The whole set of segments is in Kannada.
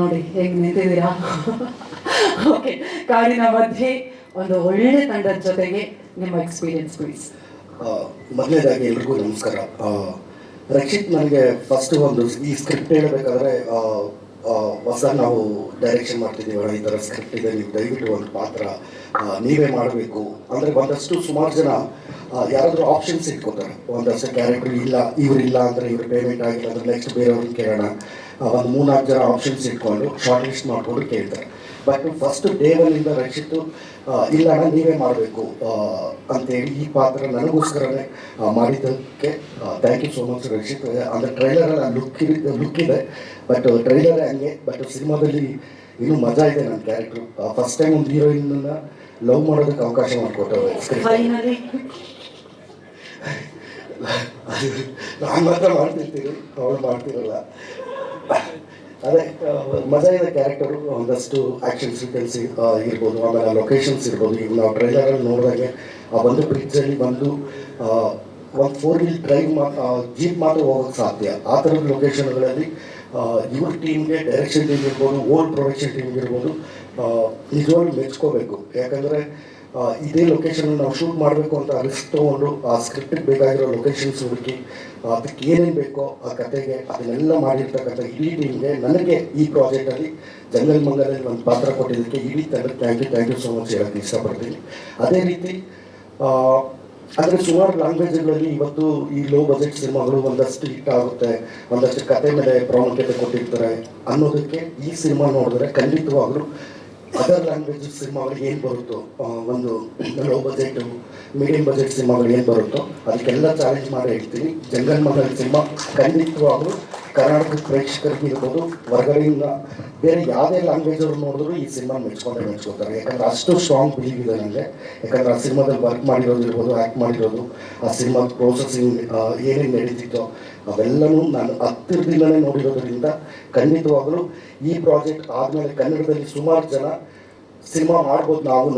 ನೋಡಿ, ಹೇಗೆ ನಿಂತಿದ್ದೀರಾ? ಓಕೆ ಕಾಡಿನ ಮಧ್ಯೆ ಒಂದು ಒಳ್ಳೆ ತಂಡದ ಜೊತೆಗೆ ನಿಮ್ಮ ಎಕ್ಸ್ಪೀರಿಯನ್ಸ್ ಪ್ಲೀಸ್ ಮೊದಲನೇದಾಗಿ ಎಲ್ರಿಗೂ ನಮಸ್ಕಾರ. ರಕ್ಷಿತ್ ನನಗೆ ಫಸ್ಟ್ ಒಂದು ಈ ಸ್ಕ್ರಿಪ್ಟ್ ಹೇಳಬೇಕಾದ್ರೆ ಹೊಸ ನಾವು ಡೈರೆಕ್ಷನ್ ಮಾಡ್ತಿದ್ದೀವಿ ಈ ಥರ ಸ್ಕ್ರಿಪ್ಟ್ ಇದೆ, ನೀವು ದಯವಿಟ್ಟು ಒಂದು ಪಾತ್ರ ನೀವೇ ಮಾಡಬೇಕು. ಅಂದರೆ ಒಂದಷ್ಟು ಸುಮಾರು ಜನ ಯಾರಾದರೂ ಆಪ್ಷನ್ಸ್ ಇಟ್ಕೋತಾರೆ. ಒಂದಷ್ಟು ಕ್ಯಾರೆಕ್ಟರ್ ಇಲ್ಲ ಇವ್ರಿಲ್ಲ ಅಂದರೆ ಇವ್ರ ಪೇಮೆಂಟ್ ಆಗಿಲ್ಲ ಅಂದರೆ ನೆಕ್ಸ್ಟ್ ಬೇರೆಯವ್ರಿಗೆ ಕೇಳೋಣ. ಒಂದು ಮೂರ್ನಾಲ್ಕು ಜನ ಆಪ್ಷನ್ಸ್ ಇಟ್ಕೊಂಡು ಶಾರ್ಟ್ ಲಿಸ್ಟ್ ಮಾಡಿಕೊಂಡು ಕೇಳ್ತಾರೆ. ಬಟ್ ಫಸ್ಟ್ ಡೇ ರಕ್ಷಿತು ಇಲ್ಲ ಅಣ್ಣ ನೀವೇ ಮಾಡಬೇಕು ಅಂತೇಳಿ ಈ ಪಾತ್ರ ನನಗೋಸ್ಕರನೇ ಮಾಡಿದ್ದಕ್ಕೆ thank you so much Rakshit ಅಂದರೆ ಟ್ರೈಲರಲ್ಲಿ ಲುಕ್ ಲುಕ್ ಇದೆ. ಬಟ್ ಟ್ರೈಲರ್ ಹಂಗೆ ಬಟ್ ಸಿನಿಮಾದಲ್ಲಿ ಇನ್ನೂ ಮಜಾ ಇದೆ ನನ್ನ ಕ್ಯಾರೆಕ್ಟ್ರು ಫಸ್ಟ್ ಟೈಮ್ ಒಂದು ಹೀರೋಯಿನ್ನ ಲವ್ ಮಾಡೋದಕ್ಕೆ ಅವಕಾಶ ಮಾಡಿಕೊಟ್ಟವ್ರೆ. ನಾನು ಮಾತ್ರ ಮಾಡ್ತಿರ್ತೀನಿ ಅವಳು ಮಾಡ್ತಿರಲ್ಲ. ಅದೇ ಮಜಾ ಇದೆ ಕ್ಯಾರೆಕ್ಟರು ಒಂದಷ್ಟು ಆ್ಯಕ್ಷನ್ ಸೀಕ್ವೆನ್ಸ್ ಇರ್ಬೋದು, ಆಮೇಲೆ ಲೊಕೇಶನ್ಸ್ ಇರ್ಬೋದು. ಈಗ ನಾವು ಟ್ರೈಲರಲ್ಲಿ ನೋಡಿದಾಗೆ, ಆ ಒಂದು ಬ್ರಿಡ್ಜಲ್ಲಿ ಬಂದು ಒಂದು ಫೋರ್ ವೀಲ್ ಡ್ರೈವ್ ಮಾ ಜೀಪ್ ಮಾತ್ರ ಹೋಗೋಕ್ಕೆ ಸಾಧ್ಯ. ಆ ಥರದ ಲೊಕೇಶನ್ಗಳಲ್ಲಿ ಇವ್ರ ಟೀಮ್ಗೆ ಡೈರೆಕ್ಷನ್ ಟೀಮ್ ಇರ್ಬೋದು ಓಲ್ಡ್ ಪ್ರೊಡಕ್ಷನ್ ಟೀಮ್ ಇರ್ಬೋದು ನಿಜವಾಗ್ಲೂ ಮೆಚ್ಕೋಬೇಕು. ಯಾಕಂದರೆ ಇದೇ ಲೊಕೇಶನ್ ನಾವು ಶೂಟ್ ಮಾಡಬೇಕು ಅಂತ ರಿಸ್ಕ್ ತೊಗೊಂಡು ಆ ಸ್ಕ್ರಿಪ್ಟಿಗೆ ಬೇಕಾಗಿರೋ ಲೊಕೇಶನ್ಸ್ ಹುಡುಕಿ ಅದಕ್ಕೆ ಏನೇನು ಬೇಕೋ ಆ ಕತೆಗೆ ಅದನ್ನೆಲ್ಲ ಮಾಡಿರ್ತಕ್ಕಂಥ ಇಡೀ ಟೀಮ್ಗೆ ನನಗೆ ಈ ಪ್ರಾಜೆಕ್ಟಲ್ಲಿ ಜನರಲ್ ಮಂಗಲಲ್ಲಿ ಒಂದು ಪಾತ್ರ ಕೊಟ್ಟಿದ್ದಕ್ಕೆ ಇಡೀ ತಂಡಕ್ಕೆ thank you thank you so much ಹೇಳಕ್ಕೆ ಇಷ್ಟಪಡ್ತೀನಿ. ಅದೇ ರೀತಿ ಆ, ಅಂದರೆ ಸುಮಾರು ಲ್ಯಾಂಗ್ವೇಜ್ಗಳಲ್ಲಿ ಇವತ್ತು ಈ ಲೋ ಬಜೆಟ್ ಸಿನಿಮಾಗಳು ಒಂದಷ್ಟು ಹಿಟ್ ಆಗುತ್ತೆ ಒಂದಷ್ಟು ಕತೆ ಮೇಲೆ ಪ್ರಾಮುಖ್ಯತೆ ಕೊಟ್ಟಿರ್ತಾರೆ ಅನ್ನೋದಕ್ಕೆ ಈ ಸಿನಿಮಾ ನೋಡಿದ್ರೆ ಖಂಡಿತವಾಗ್ಲೂ ಅದರ್ ಲ್ಯಾಂಗ್ವೇಜ್ ಸಿನಿಮಾಗಳಿಗೆ ಏನು ಬರುತ್ತೋ ಒಂದು ಲೋ ಬಜೆಟ್ ಮೀಡಿಯಂ ಬಜೆಟ್ ಸಿನಿಮಾಗಳು ಏನು ಬರುತ್ತೋ, ಅದಕ್ಕೆಲ್ಲ ಚಾಲೆಂಜ್ ಮಾಡಿ ಹೇಳ್ತೀನಿ ಜಂಗಲ್ ಮಗಲ್ ಸಿನಿಮಾ ಖಂಡಿತವಾಗ್ಲೂ ಕರ್ನಾಟಕದ ಪ್ರೇಕ್ಷಕರಿಗೆ ಇರ್ಬೋದು ಹೊರಗಡೆಯಿಂದ ಬೇರೆ ಯಾವುದೇ ಲ್ಯಾಂಗ್ವೇಜ್ ಅವ್ರು ನೋಡಿದ್ರು ಈ ಸಿನಿಮಾ ಮೆಚ್ಕೊಂಡೆ ಮೆಚ್ಕೋತಾರೆ ಯಾಕಂದ್ರೆ ಅಷ್ಟು ಸ್ಟ್ರಾಂಗ್ ಬಿಲೀವ್ ಇದೆ ನನಗೆ ಯಾಕಂದ್ರೆ ಆ ಸಿನಿಮಾದಲ್ಲಿ ವರ್ಕ್ ಮಾಡಿರೋದು ಇರ್ಬೋದು ಆ್ಯಕ್ಟ್ ಮಾಡಿರೋದು ಆ ಸಿನಿಮಾದ ಪ್ರೋಸೆಸಿಂಗ್ ಏನೇನು ನಡೀತಿತ್ತೋ ಅವೆಲ್ಲವೂ ನಾನು ಹತ್ತಿರದಿಂದಲೇ ನೋಡಿರೋದ್ರಿಂದ ಖಂಡಿತವಾಗಲೂ ಈ ಪ್ರಾಜೆಕ್ಟ್ ಆದಮೇಲೆ ಕನ್ನಡದಲ್ಲಿ ಸುಮಾರು ಜನ ಸಿನಿಮಾ ಮಾಡ್ಬೋದು ನಾವು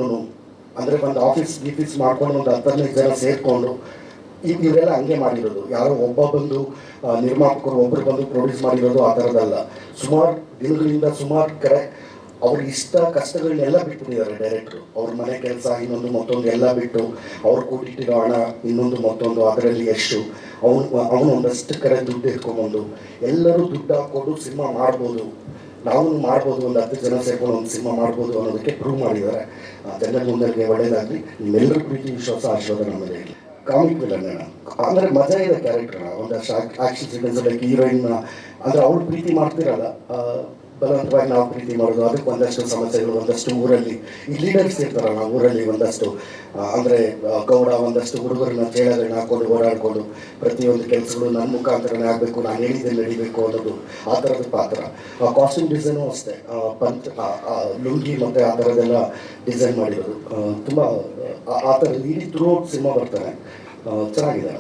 ಅಂದರೆ ಒಂದು ಆಫೀಸ್ ಗೀಫೀಸ್ ಮಾಡ್ಕೊಂಡು ಒಂದು ಹತ್ತು ಹದಿನೈದು ಜನ ಸೇರಿಕೊಂಡು ಈಗ ನೀರೆಲ್ಲ ಹಂಗೆ ಮಾಡಿರೋದು. ಯಾರೋ ಒಬ್ಬ ಬಂದು ನಿರ್ಮಾಪಕರು ಒಬ್ಬರು ಬಂದು ಪ್ರೊಡ್ಯೂಸ್ ಮಾಡಿರೋದು ಆ ಥರದ್ದಲ್ಲ. ಸುಮಾರು ದಿನಗಳಿಂದ ಸುಮಾರು ಕರೆ, ಅವ್ರ ಇಷ್ಟ ಕಷ್ಟಗಳನ್ನೆಲ್ಲ ಬಿಟ್ಬಿಟ್ಟಿದ್ದಾರೆ ಡೈರೆಕ್ಟ್ರು ಅವ್ರ ಮನೆ ಕೆಲಸ ಇನ್ನೊಂದು ಮತ್ತೊಂದು ಎಲ್ಲ ಬಿಟ್ಟು, ಅವ್ರು ಕೂಟಿಟ್ಟಿರೋ ಹಣ ಇನ್ನೊಂದು ಮತ್ತೊಂದು, ಅದರಲ್ಲಿ ಎಷ್ಟು. ಅವನು ಅವನು ಒಂದಷ್ಟು ಕರೆ ದುಡ್ಡು ಇಟ್ಕೊಂಬಂದು ಎಲ್ಲರೂ ದುಡ್ಡು ಹಾಕ್ಕೊಂಡು ಸಿನಿಮಾ ಮಾಡ್ಬೋದು. ನಾವು ಮಾಡ್ಬೋದು, ಒಂದು ಹತ್ತು ಜನ ಸೇರ್ಕೊಂಡು ಒಂದು ಸಿನಿಮಾ ಮಾಡ್ಬೋದು ಅನ್ನೋದಕ್ಕೆ ಪ್ರೂವ್ ಮಾಡಿದ್ದಾರೆ. ಜನರ ಮುಂದೆ ಒಳ್ಳೇದಾಗಲಿ. ನಿಮ್ಮೆಲ್ಲರೂ ಪ್ರೀತಿ, ವಿಶ್ವಾಸ, ಆಶೀರ್ವಾದ ನಮ್ಮ ಮೇಲೆ ಇರಲಿ ಕಾಮಿಕ್ ವಿಲನ್ ಅಂದರೆ ಮಜಾ ಇದೆ ಕ್ಯಾರೆಕ್ಟರ್ ಒಂದಷ್ಟು ಆಕ್ಷನ್ ಸೀಕ್ವೆನ್ಸ್ ಲೈಕ್ ಹೀರೋಯಿನ್ ಅಂದ್ರೆ ಅವ್ಳು ಪ್ರೀತಿ ಮಾಡ್ತಿರಲ್ಲ. ಬಲವಂತವಾಗಿ ನಾವು ಪ್ರೀತಿ ಮಾಡೋದು. ಅದಕ್ಕೆ ಒಂದಷ್ಟು ಸಮಸ್ಯೆಗಳು, ಒಂದಷ್ಟು ಊರಲ್ಲಿ ಈ ಲೀಡರ್ಸ್ ಇರ್ತಾರಲ್ಲ ಊರಲ್ಲಿ ಒಂದಷ್ಟು ಅಂದರೆ ಗೌಡ ಒಂದಷ್ಟು ಹುಡುಗರನ್ನ ಚೇಳಗಳನ್ನ ಹಾಕೊಂಡು ಓಡಾಡ್ಕೊಂಡು ಪ್ರತಿಯೊಂದು ಕೆಲಸಗಳು ನನ್ನ ಮುಖಾಂತರನೇ ಆಗಬೇಕು, ನಾನು ಹೇಳಿದ್ದೆ ನಡಿಬೇಕು ಅನ್ನೋದು ಆ ಥರದ ಪಾತ್ರ. ಕಾಸ್ಟ್ಯೂಮ್ ಡಿಸೈನು ಅಷ್ಟೇ. ಪಂಚ್ ಲುಂಗಿ ಮತ್ತು ಆ ಥರದ್ದೆಲ್ಲ ಡಿಸೈನ್ ಮಾಡಿರೋದು. ತುಂಬ, ಆ ಥರ ಇಡೀ ಥ್ರೂ ಸಿನಿಮಾ ಬರ್ತಾರೆ ಚೆನ್ನಾಗಿದೆ.